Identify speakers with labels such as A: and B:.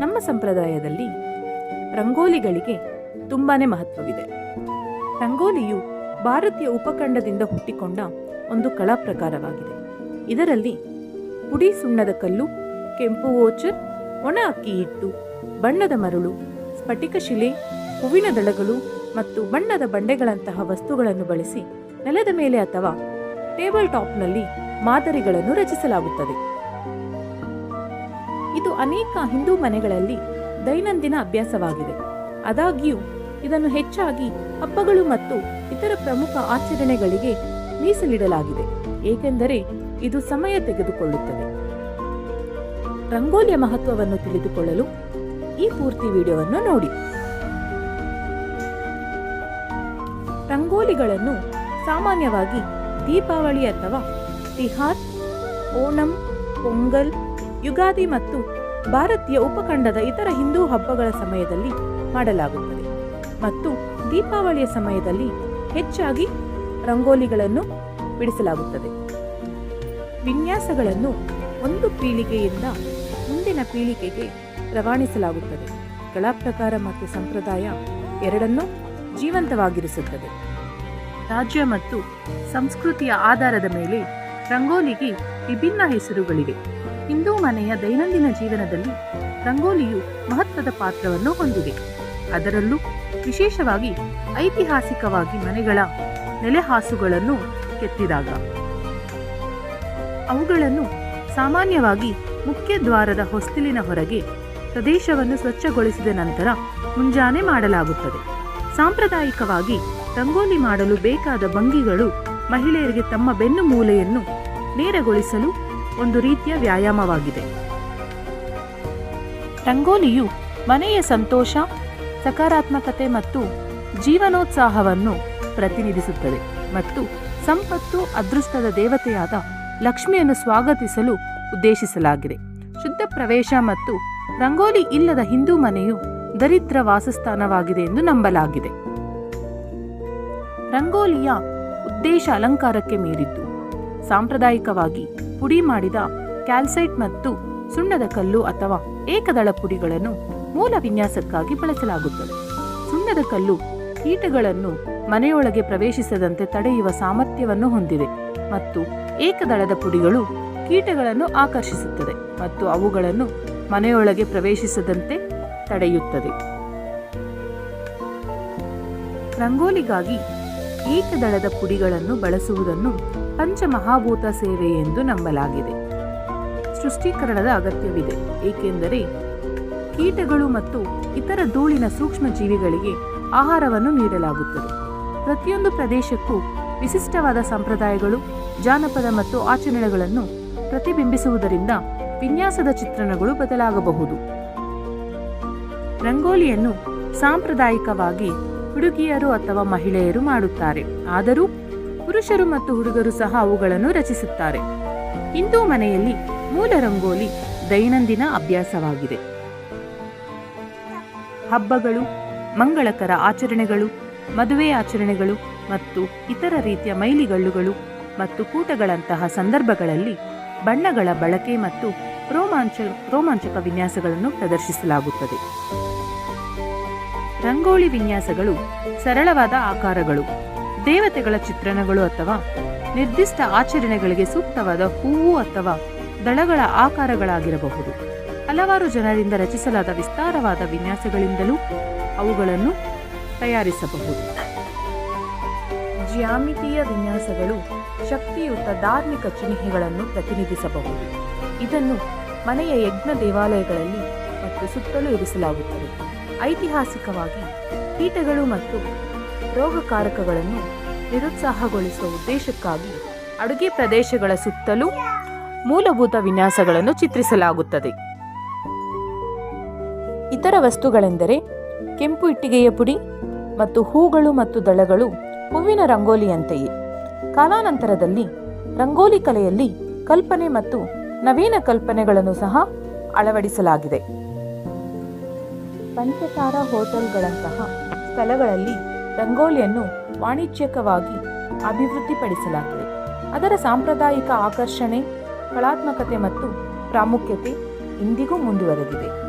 A: ನಮ್ಮ ಸಂಪ್ರದಾಯದಲ್ಲಿ ರಂಗೋಲಿಗಳಿಗೆ ತುಂಬಾನೇ ಮಹತ್ವವಿದೆ. ರಂಗೋಲಿಯು ಭಾರತೀಯ ಉಪಖಂಡದಿಂದ ಹುಟ್ಟಿಕೊಂಡ ಒಂದು ಕಲಾ ಪ್ರಕಾರವಾಗಿದೆ. ಇದರಲ್ಲಿ ಪುಡಿ ಸುಣ್ಣದ ಕಲ್ಲು, ಕೆಂಪು ಓಚರ್, ಒಣ ಅಕ್ಕಿ ಹಿಟ್ಟು, ಬಣ್ಣದ ಮರಳು, ಸ್ಫಟಿಕ ಶಿಲೆ, ಹೂವಿನ ದಳಗಳು ಮತ್ತು ಬಣ್ಣದ ಬಂಡೆಗಳಂತಹ ವಸ್ತುಗಳನ್ನು ಬಳಸಿ ನೆಲದ ಮೇಲೆ ಅಥವಾ ಟೇಬಲ್ ಟಾಪ್ನಲ್ಲಿ ಮಾದರಿಗಳನ್ನು ರಚಿಸಲಾಗುತ್ತದೆ. ಇದು ಅನೇಕ ಹಿಂದೂ ಮನೆಗಳಲ್ಲಿ ದೈನಂದಿನ ಅಭ್ಯಾಸವಾಗಿದೆ. ಆದಾಗ್ಯೂ, ಇದನ್ನು ಹೆಚ್ಚಾಗಿ ಹಬ್ಬಗಳು ಮತ್ತು ಇತರ ಪ್ರಮುಖ ಆಚರಣೆಗಳಿಗೆ ಮೀಸಲಿಡಲಾಗಿದೆ. ಏಕೆಂದರೆ ಇದು ಸಮಯ ತೆಗೆದುಕೊಳ್ಳುತ್ತದೆ. ರಂಗೋಲಿಯ ಮಹತ್ವವನ್ನು ತಿಳಿದುಕೊಳ್ಳಲು ಈ ಪೂರ್ತಿ ವಿಡಿಯೋವನ್ನು ನೋಡಿ. ರಂಗೋಲಿಗಳನ್ನು ಸಾಮಾನ್ಯವಾಗಿ ದೀಪಾವಳಿ ಅಥವಾ ತಿಹಾರ್, ಓಣಂ, ಪೊಂಗಲ್ ಯುಗಾದಿ ಮತ್ತು ಭಾರತೀಯ ಉಪಖಂಡದ ಇತರ ಹಿಂದೂ ಹಬ್ಬಗಳ ಸಮಯದಲ್ಲಿ ಮಾಡಲಾಗುತ್ತದೆ. ಮತ್ತು ದೀಪಾವಳಿಯ ಸಮಯದಲ್ಲಿ ಹೆಚ್ಚಾಗಿ ರಂಗೋಲಿಗಳನ್ನು ಬಿಡಿಸಲಾಗುತ್ತದೆ. ವಿನ್ಯಾಸಗಳನ್ನು ಒಂದು ಪೀಳಿಗೆಯಿಂದ ಮುಂದಿನ ಪೀಳಿಗೆಗೆ ರವಾನಿಸಲಾಗುತ್ತದೆ. ಕಲಾ ಪ್ರಕಾರ ಮತ್ತು ಸಂಪ್ರದಾಯ ಎರಡನ್ನೂ ಜೀವಂತವಾಗಿರಿಸುತ್ತದೆ. ರಾಜ್ಯ ಮತ್ತು ಸಂಸ್ಕೃತಿಯ ಆಧಾರದ ಮೇಲೆ ರಂಗೋಲಿಗೆ ವಿಭಿನ್ನ ಹೆಸರುಗಳಿವೆ. ಹಿಂದೂ ಮನೆಯ ದೈನಂದಿನ ಜೀವನದಲ್ಲಿ ರಂಗೋಲಿಯು ಮಹತ್ವದ ಪಾತ್ರವನ್ನು ಹೊಂದಿದೆ. ಅದರಲ್ಲೂ ವಿಶೇಷವಾಗಿ ಐತಿಹಾಸಿಕವಾಗಿ ಮನೆಗಳ ನೆಲೆಹಾಸುಗಳನ್ನು ಕೆತ್ತಿದಾಗ. ಅವುಗಳನ್ನು ಸಾಮಾನ್ಯವಾಗಿ ಮುಖ್ಯ ದ್ವಾರದ ಹೊಸ್ತಿಲಿನ ಹೊರಗೆ ಪ್ರದೇಶವನ್ನು ಸ್ವಚ್ಛಗೊಳಿಸಿದ ನಂತರ ಮುಂಜಾನೆ ಮಾಡಲಾಗುತ್ತದೆ. ಸಾಂಪ್ರದಾಯಿಕವಾಗಿ ರಂಗೋಲಿ ಮಾಡಲು ಬೇಕಾದ ಭಂಗಿಗಳು ಮಹಿಳೆಯರಿಗೆ ತಮ್ಮ ಬೆನ್ನು ಮೂಲೆಯನ್ನು ನೇರಗೊಳಿಸಲು ಒಂದು ರೀತಿಯ ವ್ಯಾಯಾಮವಾಗಿದೆ. ರಂಗೋಲಿಯು ಮನೆಯ ಸಂತೋಷ, ಸಕಾರಾತ್ಮಕತೆ ಮತ್ತು ಜೀವನೋತ್ಸಾಹವನ್ನು ಪ್ರತಿನಿಧಿಸುತ್ತದೆ ಮತ್ತು ಸಂಪತ್ತು, ಅದೃಷ್ಟದ ದೇವತೆಯಾದ ಲಕ್ಷ್ಮಿಯನ್ನು ಸ್ವಾಗತಿಸಲು ಉದ್ದೇಶಿಸಲಾಗಿದೆ. ಶುದ್ಧ ಪ್ರವೇಶ ಮತ್ತು ರಂಗೋಲಿ ಇಲ್ಲದ ಹಿಂದೂ ಮನೆಯು ದರಿದ್ರ ವಾಸಸ್ಥಾನವಾಗಿದೆ ಎಂದು ನಂಬಲಾಗಿದೆ. ರಂಗೋಲಿಯ ಉದ್ದೇಶ ಅಲಂಕಾರಕ್ಕೆ ಮೀರಿದ್ದು, ಸಾಂಪ್ರದಾಯಿಕವಾಗಿ ಪುಡಿ ಮಾಡಿದ ಕ್ಯಾಲ್ಸೈಟ್ ಮತ್ತು ಸುಣ್ಣದ ಕಲ್ಲು ಅಥವಾ ಏಕದಳ ಪುಡಿಗಳನ್ನು ಮೂಲ ವಿನ್ಯಾಸಕ್ಕಾಗಿ ಬಳಸಲಾಗುತ್ತದೆ. ಸುಣ್ಣದ ಕಲ್ಲು ಕೀಟಗಳನ್ನು ಮನೆಯೊಳಗೆ ಪ್ರವೇಶಿಸದಂತೆ ತಡೆಯುವ ಸಾಮರ್ಥ್ಯವನ್ನು ಹೊಂದಿದೆ ಮತ್ತು ಏಕದಳದ ಪುಡಿಗಳು ಕೀಟಗಳನ್ನು ಆಕರ್ಷಿಸುತ್ತದೆ ಮತ್ತು ಅವುಗಳನ್ನು ಮನೆಯೊಳಗೆ ಪ್ರವೇಶಿಸದಂತೆ ತಡೆಯುತ್ತದೆ. ರಂಗೋಲಿಗಾಗಿ ಏಕದಳದ ಪುಡಿಗಳನ್ನು ಬಳಸುವುದನ್ನು ಪಂಚಮಹಾಭೂತ ಸೇವೆ ಎಂದು ನಂಬಲಾಗಿದೆ. ಸೃಷ್ಟೀಕರಣದ ಅಗತ್ಯವಿದೆ, ಏಕೆಂದರೆ ಕೀಟಗಳು ಮತ್ತು ಇತರ ಧೂಳಿನ ಸೂಕ್ಷ್ಮ ಜೀವಿಗಳಿಗೆ ಆಹಾರವನ್ನು ನೀಡಲಾಗುತ್ತದೆ. ಪ್ರತಿಯೊಂದು ಪ್ರದೇಶಕ್ಕೂ ವಿಶಿಷ್ಟವಾದ ಸಂಪ್ರದಾಯಗಳು, ಜಾನಪದ ಮತ್ತು ಆಚರಣೆಗಳನ್ನು ಪ್ರತಿಬಿಂಬಿಸುವುದರಿಂದ ವಿನ್ಯಾಸದ ಚಿತ್ರಣಗಳು ಬದಲಾಗಬಹುದು. ರಂಗೋಲಿಯನ್ನು ಸಾಂಪ್ರದಾಯಿಕವಾಗಿ ಹುಡುಗಿಯರು ಅಥವಾ ಮಹಿಳೆಯರು ಮಾಡುತ್ತಾರೆ, ಆದರೂ ಪುರುಷರು ಮತ್ತು ಹುಡುಗರು ಸಹ ಅವುಗಳನ್ನು ರಚಿಸುತ್ತಾರೆ. ಹಿಂದೂ ಮನೆಯಲ್ಲಿ ಮೂಲ ರಂಗೋಲಿ ದೈನಂದಿನ ಅಭ್ಯಾಸವಾಗಿದೆ. ಹಬ್ಬಗಳು, ಮಂಗಳಕರ ಆಚರಣೆಗಳು, ಮದುವೆ ಆಚರಣೆಗಳು ಮತ್ತು ಇತರ ರೀತಿಯ ಮೈಲಿಗಲ್ಲುಗಳು ಮತ್ತು ಕೂಟಗಳಂತಹ ಸಂದರ್ಭಗಳಲ್ಲಿ ಬಣ್ಣಗಳ ಬಳಕೆ ಮತ್ತು ರೋಮಾಂಚ, ರೋಮಾಂಚಕ ವಿನ್ಯಾಸಗಳನ್ನು ಪ್ರದರ್ಶಿಸಲಾಗುತ್ತದೆ. ರಂಗೋಲಿ ವಿನ್ಯಾಸಗಳು ಸರಳವಾದ ಆಕಾರಗಳು. ದೇವತೆಗಳ ಚಿತ್ರಣಗಳು ಅಥವಾ ನಿರ್ದಿಷ್ಟ ಆಚರಣೆಗಳಿಗೆ ಸೂಕ್ತವಾದ ಹೂವು ಅಥವಾ ದಳಗಳ ಆಕಾರಗಳಾಗಿರಬಹುದು. ಹಲವಾರು ಜನರಿಂದ ರಚಿಸಲಾದ ವಿಸ್ತಾರವಾದ ವಿನ್ಯಾಸಗಳಿಂದಲೂ ಅವುಗಳನ್ನು ತಯಾರಿಸಬಹುದು. ಜ್ಯಾಮಿತೀಯ ವಿನ್ಯಾಸಗಳು ಶಕ್ತಿಯುತ ಧಾರ್ಮಿಕ ಚಿಹ್ನೆಗಳನ್ನು ಪ್ರತಿನಿಧಿಸಬಹುದು. ಇದನ್ನು ಮನೆಯ ಯಜ್ಞ ದೇವಾಲಯಗಳಲ್ಲಿ ಮತ್ತು ಸುತ್ತಲೂ ಇರಿಸಲಾಗುತ್ತದೆ. ಐತಿಹಾಸಿಕವಾಗಿ ಕೀಟಗಳು ಮತ್ತು ರೋಗಕಾರಕಗಳನ್ನು ನಿರುತ್ಸಾಹಗೊಳಿಸುವ ಉದ್ದೇಶಕ್ಕಾಗಿ ಅಡುಗೆ ಪ್ರದೇಶಗಳ ಸುತ್ತಲೂ ಮೂಲಭೂತ ವಿನ್ಯಾಸಗಳನ್ನು ಚಿತ್ರಿಸಲಾಗುತ್ತದೆ. ಇತರ ವಸ್ತುಗಳೆಂದರೆ ಕೆಂಪು ಇಟ್ಟಿಗೆಯ ಪುಡಿ ಮತ್ತು ಹೂಗಳು ಮತ್ತು ದಳಗಳು ಹೂವಿನ ರಂಗೋಲಿಯಂತೆಯೇ. ಕಾಲಾನಂತರದಲ್ಲಿ ರಂಗೋಲಿ ಕಲೆಯಲ್ಲಿ ಕಲ್ಪನೆ ಮತ್ತು ನವೀನ ಕಲ್ಪನೆಗಳನ್ನು ಸಹ ಅಳವಡಿಸಲಾಗಿದೆ. ಪಂಚತಾರ ಹೋಟೆಲ್ಗಳಂತಹ ಸ್ಥಳಗಳಲ್ಲಿ ರಂಗೋಲಿಯನ್ನು ವಾಣಿಜ್ಯಿಕವಾಗಿ ಅಭಿವೃದ್ಧಿಪಡಿಸಲಾಗಿದೆ. ಅದರ ಸಾಂಪ್ರದಾಯಿಕ ಆಕರ್ಷಣೆ ಕಲಾತ್ಮಕತೆ ಮತ್ತು ಪ್ರಾಮುಖ್ಯತೆ ಇಂದಿಗೂ ಮುಂದುವರೆದಿದೆ.